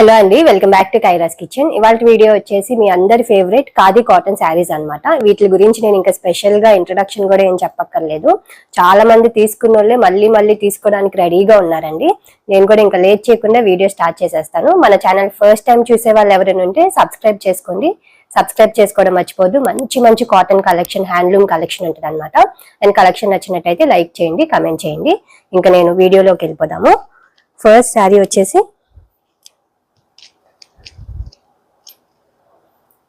Hello అండి welcome back to Kaira's kitchen. ఇవాళ video వచ్చేసి మీ అందరి ఫేవరెట్ ఖాదీ కాటన్ శారీస్ అనమాట వీటి గురించి నేను ఇంకా స్పెషల్గా ఇంట్రొడక్షన్ కూడా ఏం చెప్పక్కర్లేదు. చాలా మంది తీసుకున్న వాళ్ళే మళ్ళీ మళ్ళీ తీసుకోవడానికి రెడీగా ఉన్నారండి. నేను కూడా ఇంకా లేట్ చేయకుండా వీడియో స్టార్ట్ చేసేస్తాను. మన ఛానల్ ఫస్ట్ టైం చూసే వాళ్ళు ఎవరైనా ఉంటే సబ్స్క్రైబ్ చేసుకోండి. సబ్స్క్రైబ్ చేసుకోవడం మర్చిపోద్దు మంచి మంచి కాటన్ కలెక్షన్ హ్యాండ్లూమ్ కలెక్షన్ ఉంటుంది అనమాట అండ్ కలెక్షన్ నచ్చినట్టయితే లైక్ చేయండి కమెంట్ చేయండి. ఇంకా నేను వీడియోలోకి వెళ్ళిపోదాము. ఫస్ట్ శారీ వచ్చేసి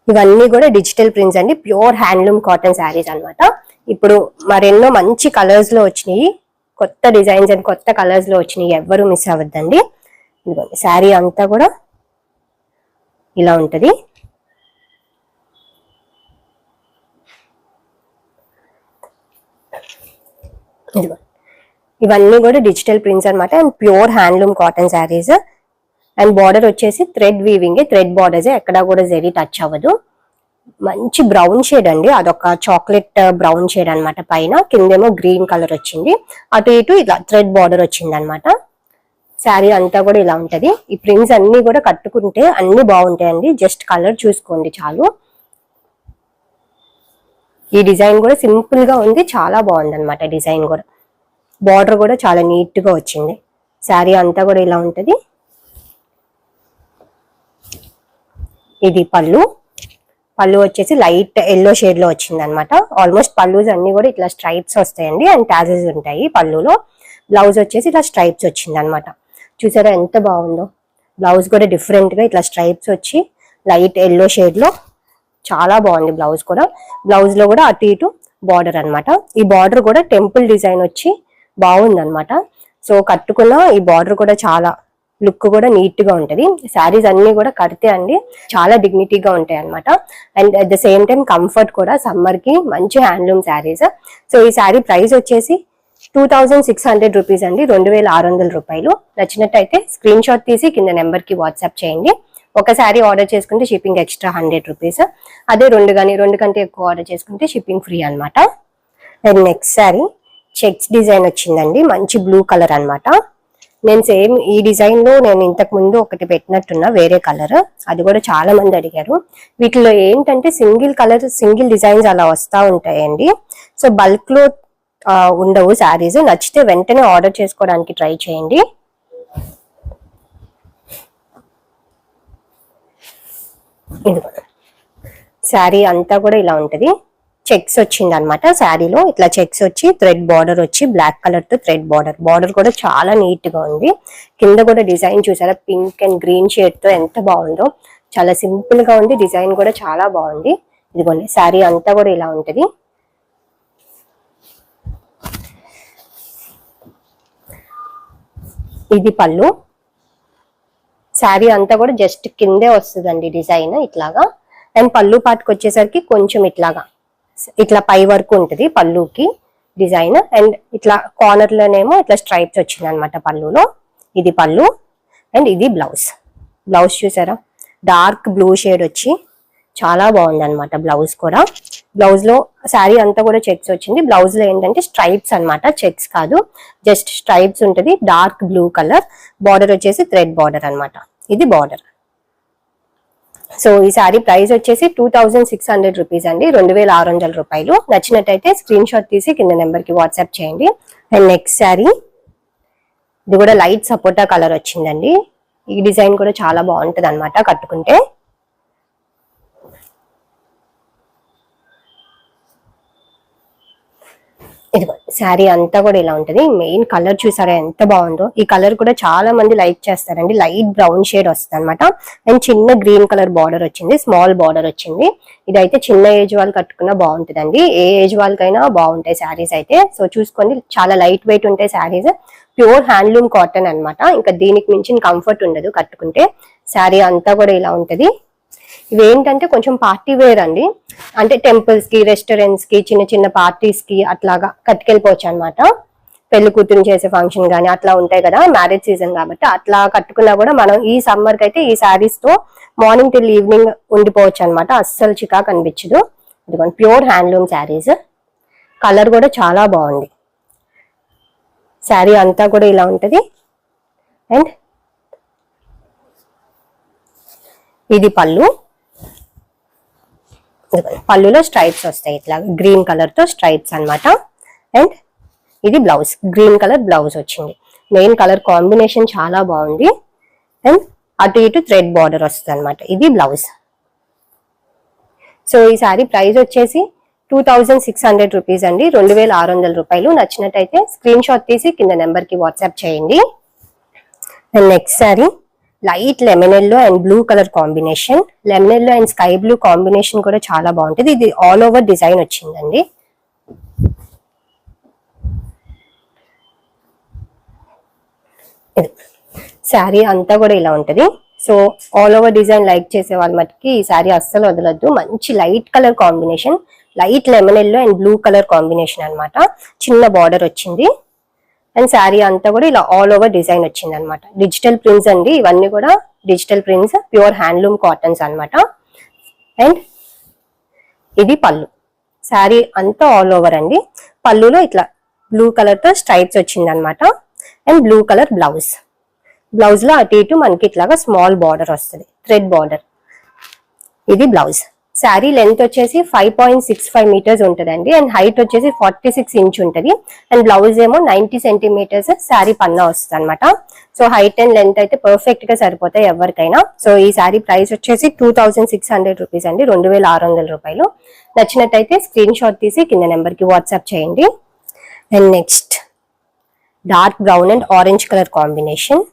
ఇవన్నీ కూడా డిజిటల్ ప్రింట్స్ అండి. ప్యూర్ హ్యాండ్లూమ్ కాటన్ శారీస్ అనమాట ఇప్పుడు మరెన్నో మంచి కలర్స్లో వచ్చినాయి. కొత్త డిజైన్స్ అండ్ కొత్త కలర్స్లో వచ్చినాయి. ఎవ్వరు మిస్ అవ్వద్దండి. ఇదిగోండి శారీ అంతా కూడా ఇలా ఉంటుంది. ఇదిగో ఇవన్నీ కూడా డిజిటల్ ప్రింట్స్ అనమాట and pure handloom cotton saris and border వచ్చేసి థ్రెడ్ వీవింగ్ థ్రెడ్ బార్డర్స్ ఎక్కడ కూడా జరీ టచ్ అవ్వదు. మంచి బ్రౌన్ షేడ్ అండి. అదొక చాక్లెట్ బ్రౌన్ షేడ్ అనమాట పైన. కిందేమో గ్రీన్ కలర్ వచ్చింది. అటు ఇటు ఇలా థ్రెడ్ బార్డర్ వచ్చింది అనమాట శారీ అంతా కూడా ఇలా ఉంటది. ఈ ప్రింట్స్ అన్ని కూడా కట్టుకుంటే అన్ని బాగుంటాయండి. జస్ట్ కలర్ చూసుకోండి చాలు. ఈ డిజైన్ కూడా సింపుల్గా ఉంది. చాలా బాగుంది అనమాట డిజైన్ కూడా. బార్డర్ కూడా చాలా నీట్గా వచ్చింది. శారీ అంతా కూడా ఇలా ఉంటది. ఇది పళ్ళు. పళ్ళు వచ్చేసి లైట్ ఎల్లో షేడ్లో వచ్చింది అనమాట ఆల్మోస్ట్ పళ్ళుస్ అన్ని కూడా ఇట్లా స్ట్రైప్స్ వస్తాయండి అండ్ ట్యాజెస్ ఉంటాయి పళ్ళులో. బ్లౌజ్ వచ్చేసి ఇట్లా స్ట్రైప్స్ వచ్చింది అనమాట చూసారా ఎంత బాగుందో. బ్లౌజ్ కూడా డిఫరెంట్గా ఇట్లా స్ట్రైప్స్ వచ్చి లైట్ ఎల్లో షేడ్లో. చాలా బాగుంది బ్లౌజ్ కూడా. బ్లౌజ్లో కూడా అటు ఇటు బార్డర్ అన్నమాట ఈ బార్డర్ కూడా టెంపుల్ డిజైన్ వచ్చి బాగుంది అనమాట సో కట్టుకున్న ఈ బార్డర్ కూడా చాలా లుక్ కూడా నీట్గా ఉంటది. శారీస్ అన్ని కూడా కడితే అండి చాలా డిగ్నిటీగా ఉంటాయి అనమాట and at the same time comfort కూడా సమ్మర్కి మంచి హ్యాండ్లూమ్ శారీస్. సో ఈ శారీ ప్రైస్ వచ్చేసి two thousand six hundred rupees అండి. రెండు వేల ఆరు వందల రూపాయలు. నచ్చినట్టయితే స్క్రీన్ షాట్ తీసి కింద నెంబర్కి వాట్సాప్ చేయండి. ఒక శారీ ఆర్డర్ చేసుకుంటే షిప్పింగ్ ఎక్స్ట్రా హండ్రెడ్ రూపీస్. అదే రెండు కానీ రెండు కంటే ఎక్కువ ఆర్డర్ చేసుకుంటే షిప్పింగ్ ఫ్రీ అనమాట and next sari checks design వచ్చిందండి. మంచి బ్లూ కలర్ అనమాట నేను సేమ్ ఈ డిజైన్లో నేను ఇంతకు ముందు ఒకటి పెట్టినట్టున్నా వేరే కలర్. అది కూడా చాలా మంది అడిగారు. వీటిలో ఏంటంటే సింగిల్ కలర్ సింగిల్ డిజైన్స్ అలా వస్తా ఉంటాయండి. సో బల్క్లో ఉండవు శారీస్. నచ్చితే వెంటనే ఆర్డర్ చేసుకోవడానికి ట్రై చేయండి. ఇది శారీ అంతా కూడా ఇలా ఉంటది. చెక్స్ వచ్చింది అనమాట శారీలో ఇట్లా చెక్స్ వచ్చి థ్రెడ్ బార్డర్ వచ్చి బ్లాక్ కలర్తో థ్రెడ్ బార్డర్ బార్డర్ కూడా చాలా నీట్గా ఉంది. కింద కూడా డిజైన్ చూసారా? పింక్ అండ్ గ్రీన్ షేడ్తో ఎంత బాగుందో. చాలా సింపుల్గా ఉంది. డిజైన్ కూడా చాలా బాగుంది. ఇదిగోండి శారీ అంతా కూడా ఇలా ఉంటది. ఇది పళ్ళు. శారీ అంతా కూడా జస్ట్ కిందే వస్తుందండి డిజైన్ ఇట్లాగా. అండ్ పళ్ళు పాటుకు వచ్చేసరికి కొంచెం ఇట్లాగా. ఇట్లా పై వరకు ఉంటుంది పళ్ళుకి డిజైన్. అండ్ ఇట్లా కార్నర్ లోనేమో ఇట్లా స్ట్రైప్స్ వచ్చింది అనమాట పళ్ళులో. ఇది పళ్ళు. అండ్ ఇది బ్లౌజ్ బ్లౌజ్ చూసారా? డార్క్ బ్లూ షేడ్ వచ్చి చాలా బాగుంది అనమాట బ్లౌజ్ కూడా. బ్లౌజ్లో శారీ అంతా కూడా చెక్స్ వచ్చింది. బ్లౌజ్లో ఏంటంటే స్ట్రైప్స్ అన్నమాట చెక్స్ కాదు. జస్ట్ స్ట్రైప్స్ ఉంటుంది డార్క్ బ్లూ కలర్ బార్డర్ వచ్చేసి థ్రెడ్ బార్డర్ అన్నమాట. ఇది బార్డర్ సో ఈ శారీ ప్రైస్ వచ్చేసి two thousand six hundred rupees అండి. రెండు వేల ఆరు వందల రూపాయలు. నచ్చినట్టయితే స్క్రీన్ షాట్ తీసి కింద నెంబర్కి వాట్సాప్ చేయండి. అండ్ నెక్స్ట్ శారీ ఇది కూడా లైట్ సపోటా కలర్ వచ్చిందండి. ఈ డిజైన్ కూడా చాలా బాగుంటుంది అనమాట కట్టుకుంటే. ఇదిగో శారీ అంతా కూడా ఇలా ఉంటది. మెయిన్ కలర్ చూసారా ఎంత బాగుందో. ఈ కలర్ కూడా చాలా మంది లైక్ చేస్తారండి. లైట్ బ్రౌన్ షేడ్ వస్తుంది అనమాట అండ్ చిన్న గ్రీన్ కలర్ బార్డర్ వచ్చింది. స్మాల్ బార్డర్ వచ్చింది. ఇదైతే చిన్న ఏజ్ వాళ్ళు కట్టుకున్నా బాగుంటుందండి. ఏ ఏజ్ వాళ్ళకైనా బాగుంటాయి శారీస్ అయితే. సో చూసుకోండి చాలా లైట్ వెయిట్ ఉంటాయి శారీస్. ప్యూర్ హ్యాండ్లూమ్ కాటన్ అన్నమాట. ఇంకా దీనికి మించిన కంఫర్ట్ ఉండదు కట్టుకుంటే. శారీ అంతా కూడా ఇలా ఉంటది. ఇవేంటంటే కొంచెం పార్టీ వేర్ అండి. అంటే టెంపుల్స్కి రెస్టారెంట్స్కి చిన్న చిన్న పార్టీస్కి అట్లాగా కట్టుకెళ్ళిపోవచ్చు అనమాట పెళ్ళి కూతురు చేసే ఫంక్షన్ కానీ అట్లా ఉంటాయి కదా మ్యారేజ్ సీజన్ కాబట్టి అట్లా కట్టుకున్నా కూడా మనం ఈ సమ్మర్కి అయితే ఈ శారీస్తో మార్నింగ్ టిల్ ఈవినింగ్ ఉండిపోవచ్చు అనమాట అస్సలు చికా అనిపించదు. ఇదిగోండి ప్యూర్ హ్యాండ్లూమ్ శారీస్ కలర్ కూడా చాలా బాగుంది. శారీ అంతా కూడా ఇలా ఉంటది. అండ్ ఇది పళ్ళు. పళ్ళులో స్ట్రైప్స్ వస్తాయి. ఇట్లా గ్రీన్ కలర్తో స్ట్రైప్స్ అన్నమాట. అండ్ ఇది బ్లౌజ్ గ్రీన్ కలర్ బ్లౌజ్ వచ్చింది. మెయిన్ కలర్ కాంబినేషన్ చాలా బాగుంది. అండ్ అటు ఇటు థ్రెడ్ బార్డర్ వస్తుంది అనమాట ఇది బ్లౌజ్ సో ఈ సారీ ప్రైస్ వచ్చేసి two thousand six hundred rupees అండి. రెండు వేల ఆరు వందల రూపాయలు. నచ్చినట్టయితే స్క్రీన్ షాట్ తీసి కింద నెంబర్కి వాట్సాప్ చేయండి. And next sari light lemon yellow and blue colour combination. Lemon yellow and sky blue combination కూడా చాలా బాగుంటుంది. ఇది ఆల్ ఓవర్ డిజైన్ వచ్చిందండి. శారీ అంతా కూడా ఇలా ఉంటుంది. So all over design like చేసే వాళ్ళ మటుకి ఈ శారీ అస్సలు వదలద్దు. మంచి light colour combination light lemon yellow and blue colour combination అనమాట చిన్న బార్డర్ వచ్చింది. అండ్ శారీ అంతా కూడా ఇలా ఆల్ ఓవర్ డిజైన్ వచ్చింది అనమాట డిజిటల్ ప్రింట్స్ అండి ఇవన్నీ కూడా digital prints pure handloom cottons అనమాట అండ్ ఇది పళ్ళు. శారీ అంతా ఆల్ ఓవర్ అండి. పళ్ళులో ఇట్లా బ్లూ కలర్తో స్ట్రైప్స్ వచ్చింది అనమాట అండ్ బ్లూ కలర్ బ్లౌజ్ బ్లౌజ్లో అటు ఇటు మనకి ఇట్లాగా స్మాల్ బార్డర్ వస్తుంది. థ్రెడ్ బార్డర్ ఇది బ్లౌజ్ శారీ లెంత్ వచ్చేసి five point six five metres ఉంటుందండి. అండ్ హైట్ వచ్చేసి ఫార్టీ సిక్స్ ఇంచ్ ఉంటుంది. అండ్ బ్లౌజ్ ఏమో నైన్టీ సెంటీమీటర్స్ శారీ పన్నా వస్తుంది అనమాట సో హైట్ అండ్ లెంత్ అయితే పర్ఫెక్ట్గా సరిపోతాయి ఎవరికైనా. సో ఈ శారీ ప్రైస్ వచ్చేసి two thousand six hundred rupees అండి. రెండు వేల ఆరు వందల రూపాయలు. నచ్చినట్టయితే స్క్రీన్ షాట్ తీసి కింద నెంబర్కి వాట్సాప్ చేయండి. And next dark brown and orange colour combination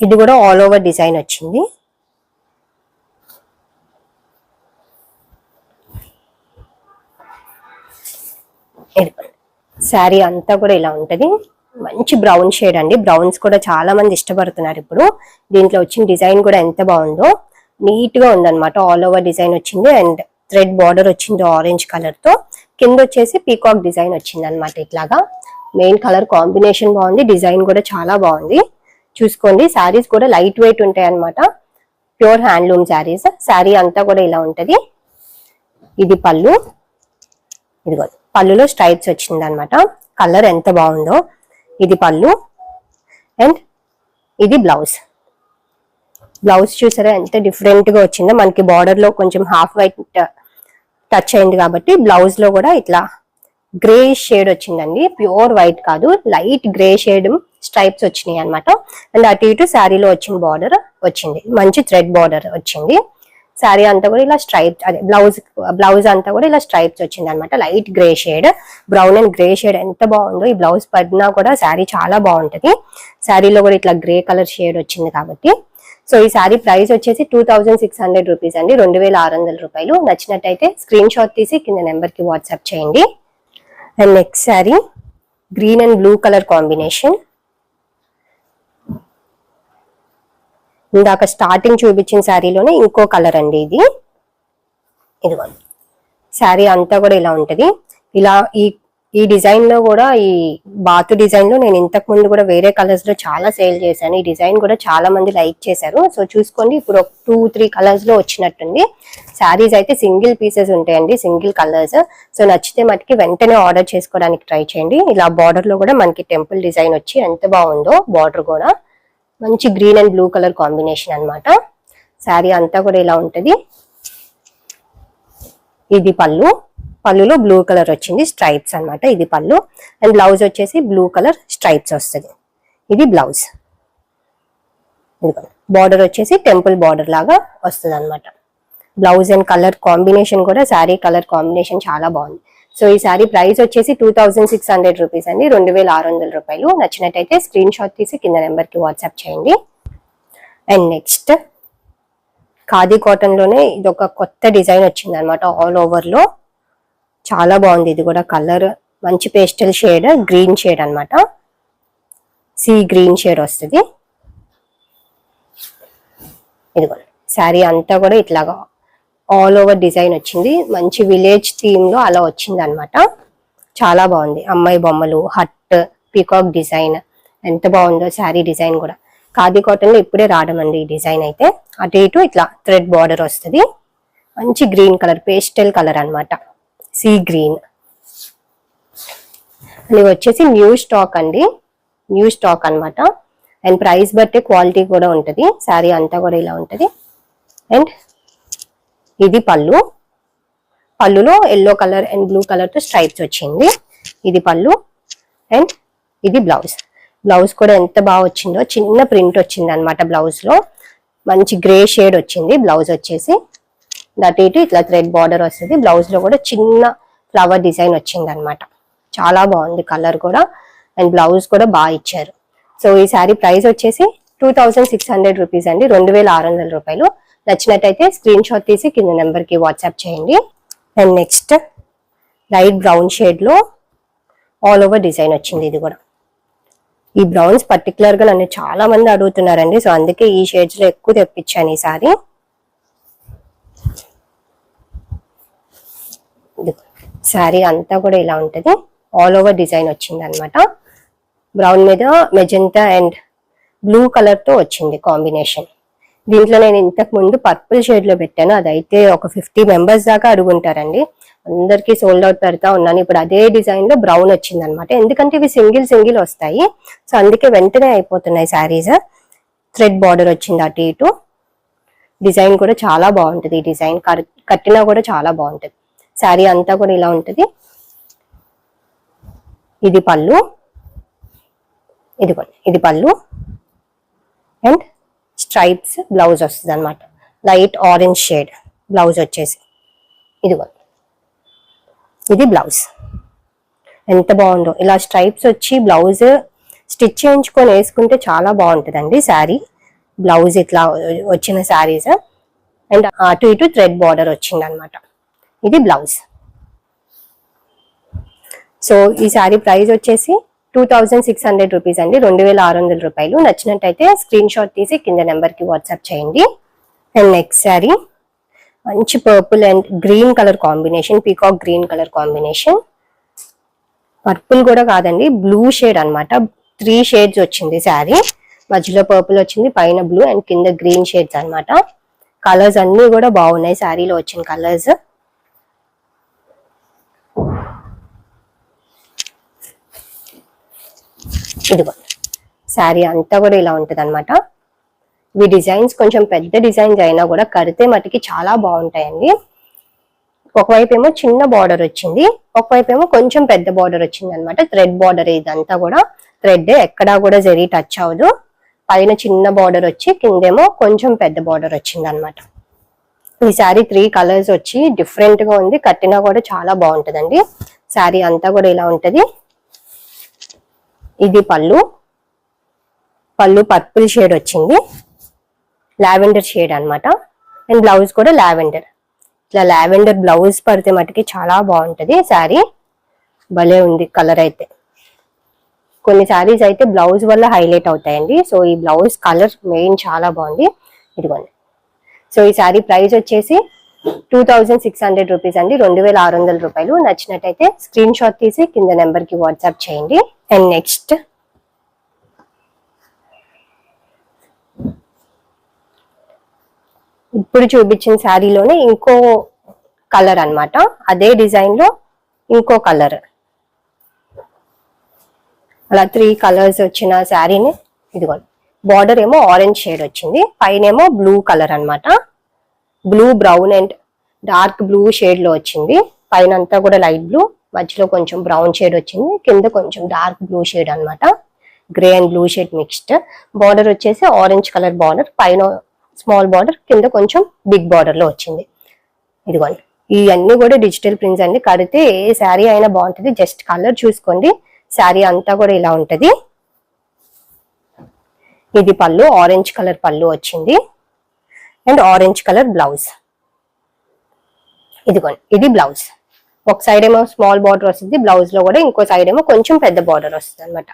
ఇది కూడా ఆల్ ఓవర్ డిజైన్ వచ్చింది. శారీ అంతా కూడా ఇలా ఉంటుంది. మంచి బ్రౌన్ షేడ్ అండి. బ్రౌన్స్ కూడా చాలా మంది ఇష్టపడుతున్నారు ఇప్పుడు. దీంట్లో వచ్చిన డిజైన్ కూడా ఎంత బాగుందో నీట్గా ఉందన్నమాట. ఆల్ ఓవర్ డిజైన్ వచ్చింది అండ్ థ్రెడ్ బార్డర్ వచ్చింది ఆరెంజ్ కలర్తో. కింద వచ్చేసి పీకాక్ డిజైన్ వచ్చింది అనమాట ఇట్లాగా. మెయిన్ కలర్ కాంబినేషన్ బాగుంది. డిజైన్ కూడా చాలా బాగుంది. చూసుకోండి. శారీస్ కూడా లైట్ వెయిట్ ఉంటాయి అనమాట ప్యూర్ హ్యాండ్లూమ్ శారీస్ శారీ అంతా కూడా ఇలా ఉంటది. ఇది పళ్ళు. ఇదిగో పళ్ళులో స్ట్రైప్స్ వచ్చింది అనమాట కలర్ ఎంత బాగుందో. ఇది పళ్ళు. అండ్ ఇది బ్లౌజ్ బ్లౌజ్ చూసారా ఎంత డిఫరెంట్గా వచ్చిందో. మనకి బార్డర్లో కొంచెం హాఫ్ వైట్ టచ్ అయింది కాబట్టి బ్లౌజ్లో కూడా ఇట్లా గ్రే షేడ్ వచ్చిందండి. ప్యూర్ వైట్ కాదు లైట్ గ్రే షేడ్ స్ట్రైప్స్ వచ్చినాయి అనమాట అండ్ అటు ఇటు శారీలో వచ్చిన బార్డర్ వచ్చింది. మంచి థ్రెడ్ బార్డర్ వచ్చింది. శారీ అంతా కూడా ఇలా స్ట్రైప్స్ అదే బ్లౌజ్ బ్లౌజ్ అంతా కూడా ఇలా స్ట్రైప్స్ వచ్చింది అనమాట light grey shade brown and grey shade ఎంత బాగుందో ఈ బ్లౌజ్ పడినా కూడా శారీ చాలా బాగుంటుంది. శారీలో కూడా ఇట్లా గ్రే కలర్ షేడ్ వచ్చింది కాబట్టి. సో ఈ శారీ ప్రైస్ వచ్చేసి two thousand six hundred rupees అండి. రెండు వేల ఆరు వందల రూపాయలు. నచ్చినట్టయితే స్క్రీన్ షాట్ తీసి కింద నెంబర్కి వాట్సాప్ చేయండి. And next sari green and blue colour combination. ఇందాక స్టార్టింగ్ చూపించిన శారీలోనే ఇంకో కలర్ అండి ఇది. ఇదిగోండి శారీ అంతా కూడా ఇలా ఉంటుంది. ఇలా ఈ ఈ డిజైన్లో కూడా ఈ బాతు డిజైన్లో నేను ఇంతకు ముందు కూడా వేరే కలర్స్లో చాలా సేల్ చేశాను. ఈ డిజైన్ కూడా చాలా మంది లైక్ చేశారు. సో చూసుకోండి ఇప్పుడు ఒక టూ త్రీ కలర్స్లో వచ్చినట్టుంది. శారీస్ అయితే సింగిల్ పీసెస్ ఉంటాయండి సింగిల్ కలర్స్ సో నచ్చితే మటుకి వెంటనే ఆర్డర్ చేసుకోవడానికి ట్రై చేయండి. ఇలా బార్డర్లో కూడా మనకి టెంపుల్ డిజైన్ వచ్చి ఎంత బాగుందో బార్డర్ కూడా. మంచి green and blue colour combination అనమాట శారీ అంతా కూడా ఇలా ఉంటుంది. ఇది పళ్ళు. పళ్ళులో బ్లూ కలర్ వచ్చింది స్ట్రైప్స్ అనమాట ఇది పళ్ళు. అండ్ బ్లౌజ్ వచ్చేసి బ్లూ కలర్ స్ట్రైప్స్ వస్తుంది. ఇది బ్లౌజ్. బార్డర్ వచ్చేసి టెంపుల్ బార్డర్ లాగా వస్తుంది అనమాట బ్లౌజ్ అండ్ కలర్ కాంబినేషన్ కూడా శారీ కలర్ కాంబినేషన్ చాలా బాగుంది. సో ఈ శారీ ప్రైస్ వచ్చేసి two thousand six hundred rupees అండి. రెండు వేల ఆరు వందల రూపాయలు. నచ్చినట్టయితే స్క్రీన్ షాట్ తీసి కింద నెంబర్కి వాట్సాప్ చేయండి. అండ్ నెక్స్ట్ ఖాదీ కాటన్లోనే ఇది ఒక కొత్త డిజైన్ వచ్చింది అనమాట ఆల్ ఓవర్లో చాలా బాగుంది. ఇది కూడా కలర్ మంచి పేస్టల్ షేడ్ గ్రీన్ షేడ్ అన్నమాట. సీ గ్రీన్ షేడ్ వస్తుంది. ఇదిగో శారీ అంతా కూడా ఇట్లాగా ఆల్ ఓవర్ డిజైన్ వచ్చింది. మంచి విలేజ్ థీమ్లో అలా వచ్చింది అనమాట చాలా బాగుంది. అమ్మాయి బొమ్మలు హట్ పీకాక్ డిజైన్ ఎంత బాగుందో శారీ డిజైన్ కూడా. ఖాదీ కాటన్లో ఇప్పుడే రావడం అండి ఈ డిజైన్ అయితే. అటు ఇటు ఇట్లా థ్రెడ్ బార్డర్ వస్తుంది. మంచి గ్రీన్ కలర్ పేస్టల్ కలర్ అనమాట సీ గ్రీన్ ఇది వచ్చేసి న్యూ స్టాక్ అండి. న్యూ స్టాక్ అన్నమాట. అండ్ ప్రైస్ బట్టి క్వాలిటీ కూడా ఉంటుంది. శారీ అంతా కూడా ఇలా ఉంటుంది. అండ్ ఇది పళ్ళు. పళ్ళులో ఎల్లో కలర్ అండ్ బ్లూ కలర్తో స్ట్రైప్స్ వచ్చింది. ఇది పళ్ళు అండ్ ఇది బ్లౌజ్ బ్లౌజ్ కూడా ఎంత బాగా వచ్చిందో చిన్న ప్రింట్ వచ్చింది అనమాట బ్లౌజ్లో. మంచి గ్రే షేడ్ వచ్చింది బ్లౌజ్ వచ్చేసి. దట్ ఇటు ఇట్లా థ్రెడ్ బార్డర్ వస్తుంది. బ్లౌజ్లో కూడా చిన్న ఫ్లవర్ డిజైన్ వచ్చింది అనమాట చాలా బాగుంది కలర్ కూడా అండ్ బ్లౌజ్ కూడా బాగా ఇచ్చారు. సో ఈ శారీ ప్రైస్ వచ్చేసి two thousand six hundred rupees అండి. రెండు వేల ఆరు వందల రూపాయలు. నచ్చినట్టయితే స్క్రీన్ షాట్ తీసి కింద నెంబర్కి వాట్సాప్ చేయండి. అండ్ నెక్స్ట్ లైట్ బ్రౌన్ షేడ్లో ఆల్ ఓవర్ డిజైన్ వచ్చింది ఇది కూడా. ఈ బ్రౌన్స్ పర్టికులర్గా నన్ను చాలా మంది అడుగుతున్నారండి. సో అందుకే ఈ షేడ్స్లో ఎక్కువ తెప్పించాను ఈ సారీ శారీ అంతా కూడా ఇలా ఉంటది. ఆల్ ఓవర్ డిజైన్ వచ్చింది అనమాట బ్రౌన్ మీద మెజెంటా అండ్ బ్లూ కలర్తో వచ్చింది కాంబినేషన్ దీంట్లో నేను ఇంతకు ముందు పర్పుల్ షేడ్లో పెట్టాను. అదైతే ఒక ఫిఫ్టీ మెంబర్స్ దాకా అడుగుంటారండి. అందరికీ సోల్డ్ అవుట్ పెడతా ఉన్నాను. ఇప్పుడు అదే డిజైన్లో బ్రౌన్ వచ్చింది అనమాట ఎందుకంటే ఇవి సింగిల్ సింగిల్ వస్తాయి. సో అందుకే వెంటనే అయిపోతున్నాయి శారీస్. థ్రెడ్ బార్డర్ వచ్చింది అటు ఇటు. డిజైన్ కూడా చాలా బాగుంటుంది. ఈ డిజైన్ కట్టినా కూడా చాలా బాగుంటుంది. శారీ అంతా కూడా ఇలా ఉంటుంది. ఇది పళ్ళు. ఇది ఇది పళ్ళు. అండ్ స్ట్రైప్స్ బ్లౌజ్ వస్తుంది అనమాట లైట్ ఆరెంజ్ షేడ్ బ్లౌజ్ వచ్చేసి. ఇదిగో. ఇది బ్లౌజ్ ఎంత బాగుందో. ఇలా స్ట్రైప్స్ వచ్చి బ్లౌజ్ స్టిచ్ చేయించుకొని వేసుకుంటే చాలా బాగుంటుందండి శారీ. బ్లౌజ్ ఇట్లా వచ్చిన శారీస్. అండ్ అటు ఇటు థ్రెడ్ బార్డర్ వచ్చింది అనమాట ఇది బ్లౌజ్ సో ఈ శారీ ప్రైస్ వచ్చేసి two thousand six hundred rupees అండి. రెండు వేల ఆరు వందల రూపాయలు. నచ్చినట్టయితే స్క్రీన్ షాట్ తీసి కింద నెంబర్కి వాట్సాప్ చేయండి. అండ్ నెక్స్ట్ శారీ మంచి purple and green colour combination peacock green colour combination purple కూడా కాదండి బ్లూ షేడ్ అన్నమాట. త్రీ షేడ్స్ వచ్చింది శారీ మధ్యలో పర్పుల్ వచ్చింది పైన బ్లూ అండ్ కింద గ్రీన్ షేడ్స్ అన్నమాట. కలర్స్ అన్నీ కూడా బాగున్నాయి శారీలో వచ్చిన కలర్స్ ఇదిగో శారీ అంతా కూడా ఇలా ఉంటుంది అనమాట ఇవి డిజైన్స్ కొంచెం పెద్ద డిజైన్స్ అయినా కూడా కడితే మటుకి చాలా బాగుంటాయండి. ఒకవైపు ఏమో చిన్న బార్డర్ వచ్చింది ఒకవైపు ఏమో కొంచెం పెద్ద బార్డర్ వచ్చింది అనమాట థ్రెడ్ బార్డర్ ఇదంతా కూడా థ్రెడ్ ఎక్కడా కూడా జరీ టచ్ అవ్వదు. పైన చిన్న బార్డర్ వచ్చి కిందేమో కొంచెం పెద్ద బార్డర్ వచ్చింది అనమాట ఈ శారీ త్రీ కలర్స్ వచ్చి డిఫరెంట్గా ఉంది కట్టినా కూడా చాలా బాగుంటుందండి. శారీ అంతా కూడా ఇలా ఉంటది. ఇది పళ్ళు. పళ్ళు పర్పుల్ షేడ్ వచ్చింది. లావెండర్ షేడ్ అనమాట అండ్ బ్లౌజ్ కూడా లావెండర్. ఇట్లా లావెండర్ బ్లౌజ్ పడితే మటుకి చాలా బాగుంటుంది శారీ. భలే ఉంది కలర్ అయితే. కొన్ని శారీస్ అయితే బ్లౌజ్ వల్ల హైలైట్ అవుతాయండి. సో ఈ బ్లౌజ్ కలర్ మెయిన్ చాలా బాగుంది. ఇదిగోండి. సో ఈ శారీ ప్రైస్ వచ్చేసి two thousand six hundred rupees అండి. రెండు వేల ఆరు వందల రూపాయలు. నచ్చినట్టయితే స్క్రీన్ షాట్ తీసి కింద నెంబర్కి వాట్సాప్ చేయండి. అండ్ నెక్స్ట్ ఇప్పుడు చూపించిన శారీలోనే ఇంకో కలర్ అన్నమాట. అదే డిజైన్లో ఇంకో కలర్. అలా త్రీ కలర్స్ వచ్చిన శారీని ఇదిగోండి బార్డర్ ఏమో ఆరెంజ్ షేడ్ వచ్చింది. పైన ఏమో బ్లూ కలర్ అనమాట blue brown and dark blue షేడ్లో వచ్చింది. పైన అంతా కూడా లైట్ బ్లూ మధ్యలో కొంచెం బ్రౌన్ షేడ్ వచ్చింది. కింద కొంచెం డార్క్ బ్లూ షేడ్ అనమాట grey and blue shade mixed border వచ్చేసి ఆరెంజ్ కలర్ బార్డర్ పైన స్మాల్ బార్డర్ కింద కొంచెం బిగ్ బార్డర్లో వచ్చింది. ఇదిగోండి. ఇవన్నీ కూడా డిజిటల్ ప్రింట్స్ అండి. కడితే ఏ శారీ అయినా బాగుంటుంది. జస్ట్ కలర్ చూసుకోండి. శారీ అంతా కూడా ఇలా ఉంటది. ఇది పళ్ళు ఆరెంజ్ కలర్ పళ్ళు వచ్చింది. And orange colour blouse. ఇదిగోండి ఇది బ్లౌజ్. ఒక సైడ్ ఏమో స్మాల్ బార్డర్ వస్తుంది బ్లౌజ్లో కూడా ఇంకో సైడ్ ఏమో కొంచెం పెద్ద బార్డర్ వస్తుంది అనమాట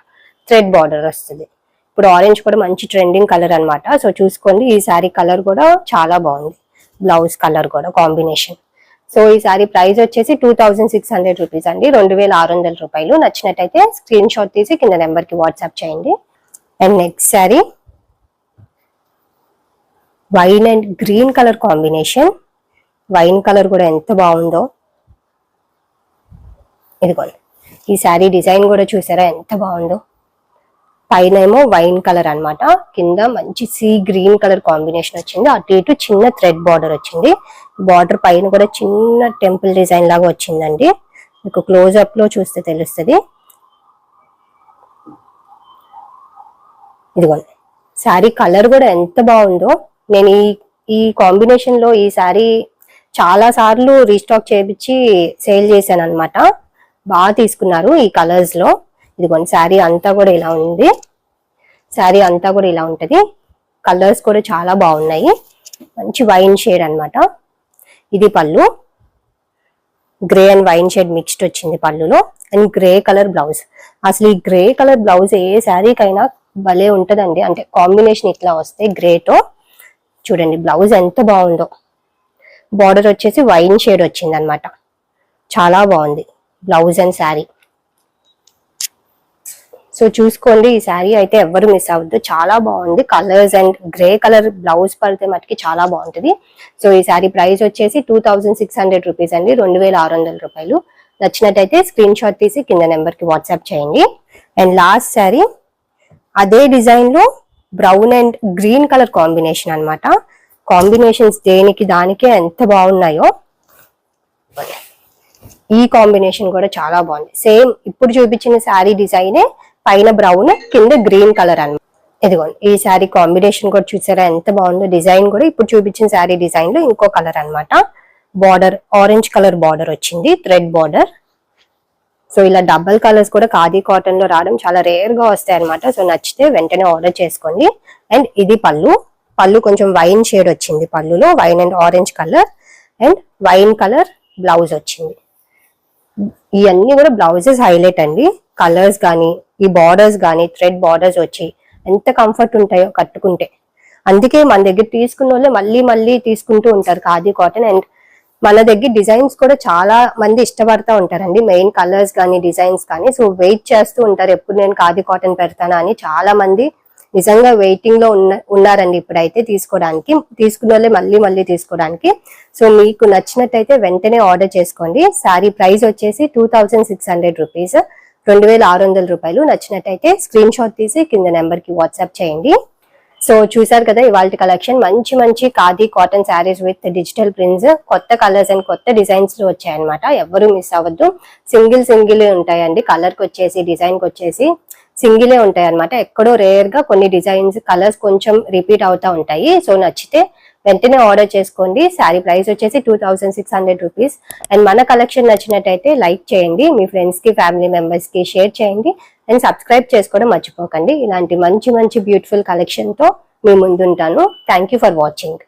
థ్రెడ్ బార్డర్ వస్తుంది. ఇప్పుడు ఆరెంజ్ కూడా మంచి ట్రెండింగ్ కలర్ అనమాట సో చూసుకోండి ఈ శారీ కలర్ కూడా చాలా బాగుంది. బ్లౌజ్ కలర్ కూడా కాంబినేషన్ సో ఈ సారీ ప్రైస్ వచ్చేసి two thousand six hundred rupees అండి. రెండు వేల ఆరు వందల రూపాయలు. నచ్చినట్టయితే స్క్రీన్ షాట్ తీసి కింద నెంబర్కి వాట్సాప్ చేయండి. And next sari wine and green colour combination. Wine colour కూడా ఎంత బాగుందో. ఇదిగోండి. ఈ శారీ డిజైన్ కూడా చూసారా ఎంత బాగుందో. పైన ఏమో వైన్ కలర్ అన్నమాట. కింద మంచి సీ గ్రీన్ కలర్ కాంబినేషన్ వచ్చింది. అటు ఇటు చిన్న థ్రెడ్ బార్డర్ వచ్చింది. బార్డర్ పైన కూడా చిన్న టెంపుల్ డిజైన్ లాగా వచ్చిందండి. మీకు క్లోజ్అప్లో చూస్తే తెలుస్తుంది. ఇదిగోండి. శారీ కలర్ కూడా ఎంత బాగుందో. నేను ఈ ఈ కాంబినేషన్లో ఈ శారీ చాలా సార్లు రీస్టాక్ చేయించి సేల్ చేశాను అనమాట బాగా తీసుకున్నారు ఈ కలర్స్లో. ఇదిగోండి శారీ అంతా కూడా ఇలా ఉంది. శారీ అంతా కూడా ఇలా ఉంటది. కలర్స్ కూడా చాలా బాగున్నాయి. మంచి వైన్ షేడ్ అన్నమాట. ఇది పళ్ళు. Grey and wine shade mixed వచ్చింది పళ్ళులో. అండ్ గ్రే కలర్ బ్లౌజ్ అసలు ఈ గ్రే కలర్ బ్లౌజ్ ఏ శారీకైనా భలే ఉంటదండి. అంటే కాంబినేషన్ ఇట్లా వస్తే గ్రేతో చూడండి బ్లౌజ్ ఎంత బాగుందో. బార్డర్ వచ్చేసి వైన్ షేడ్ వచ్చింది అనమాట చాలా బాగుంది బ్లౌజ్ అండ్ శారీ సో చూసుకోండి ఈ శారీ అయితే ఎవరు మిస్ అవ్వద్దు. చాలా బాగుంది colours and grey colour blouse పడితే మటుకి చాలా బాగుంటుంది. సో ఈ శారీ ప్రైస్ వచ్చేసి two thousand six hundred rupees అండి రెండు వేల ఆరు వందల రూపాయలు. నచ్చినట్టయితే స్క్రీన్ షాట్ తీసి కింద నెంబర్కి వాట్సాప్ చేయండి. అండ్ లాస్ట్ శారీ అదే డిజైన్లో brown and green colour combination అన్నమాట. కాంబినేషన్స్ దేనికి దానికే ఎంత బాగున్నాయో. ఈ కాంబినేషన్ కూడా చాలా బాగుంది. సేమ్ ఇప్పుడు చూపించిన శారీ డిజైనే పైన బ్రౌన్ కింద గ్రీన్ కలర్ అన్నమాట. ఇదిగోండి ఈ శారీ కాంబినేషన్ కూడా చూసారా ఎంత బాగుందో. డిజైన్ కూడా ఇప్పుడు చూపించిన శారీ డిజైన్లో ఇంకో కలర్ అన్నమాట. బార్డర్ ఆరెంజ్ కలర్ బార్డర్ వచ్చింది థ్రెడ్ బార్డర్. సో ఇలా డబల్ కలర్స్ కూడా ఖాదీ కాటన్లో రావడం చాలా రేర్గా వస్తాయి అనమాట సో నచ్చితే వెంటనే ఆర్డర్ చేసుకోండి. అండ్ ఇది పళ్ళు. పళ్ళు కొంచెం వైన్ షేడ్ వచ్చింది పళ్ళులో. Wine and orange colour and wine colour blouse వచ్చింది. ఇవన్నీ కూడా బ్లౌజెస్ హైలైట్ అండి. కలర్స్ కానీ ఈ బార్డర్స్ కానీ థ్రెడ్ బార్డర్స్ వచ్చి ఎంత కంఫర్ట్ ఉంటాయో కట్టుకుంటే. అందుకే మన దగ్గర తీసుకున్న వాళ్ళే మళ్ళీ మళ్ళీ తీసుకుంటూ ఉంటారు ఖాదీ కాటన్ అండ్ మన దగ్గర డిజైన్స్ కూడా చాలా మంది ఇష్టపడతా ఉంటారండి. మెయిన్ కలర్స్ కానీ డిజైన్స్ కానీ సో వెయిట్ చేస్తూ ఉంటారు. ఎప్పుడు నేను ఖాదీ కాటన్ పెడతానా అని చాలా మంది నిజంగా వెయిటింగ్లో ఉన్న ఉన్నారండి ఇప్పుడైతే తీసుకోవడానికి. తీసుకున్న వాళ్ళే మళ్ళీ మళ్ళీ తీసుకోవడానికి. సో మీకు నచ్చినట్టయితే వెంటనే ఆర్డర్ చేసుకోండి. శారీ ప్రైస్ వచ్చేసి two thousand six hundred rupees. రెండు వేల ఆరు వందల రూపాయలు నచ్చినట్టయితే స్క్రీన్ షాట్ తీసి కింద నెంబర్కి వాట్సాప్ చేయండి. సో చూసారు కదా ఇవాళ కలెక్షన్ మంచి మంచి khadi cotton saris with digital prints కొత్త కలర్స్ అండ్ కొత్త డిజైన్స్లో వచ్చాయన్నమాట. ఎవరు మిస్ అవ్వద్దు. సింగిల్ సింగిల్ ఉంటాయండి. కలర్కి వచ్చేసి డిజైన్కి వచ్చేసి సింగిలే ఉంటాయి అనమాట ఎక్కడో రేర్గా కొన్ని డిజైన్స్ కలర్స్ కొంచెం రిపీట్ అవుతా ఉంటాయి. సో నచ్చితే వెంటనే ఆర్డర్ చేసుకోండి. శారీ ప్రైస్ వచ్చేసి two thousand six hundred rupees. And మన కలెక్షన్ నచ్చినట్టయితే లైక్ చేయండి. మీ ఫ్రెండ్స్కి ఫ్యామిలీ మెంబర్స్కి షేర్ చేయండి. అండ్ సబ్స్క్రైబ్ చేసుకోవడం మర్చిపోకండి. ఇలాంటి మంచి మంచి బ్యూటిఫుల్ కలెక్షన్తో మీ ముందుంటాను. Thank you for watching.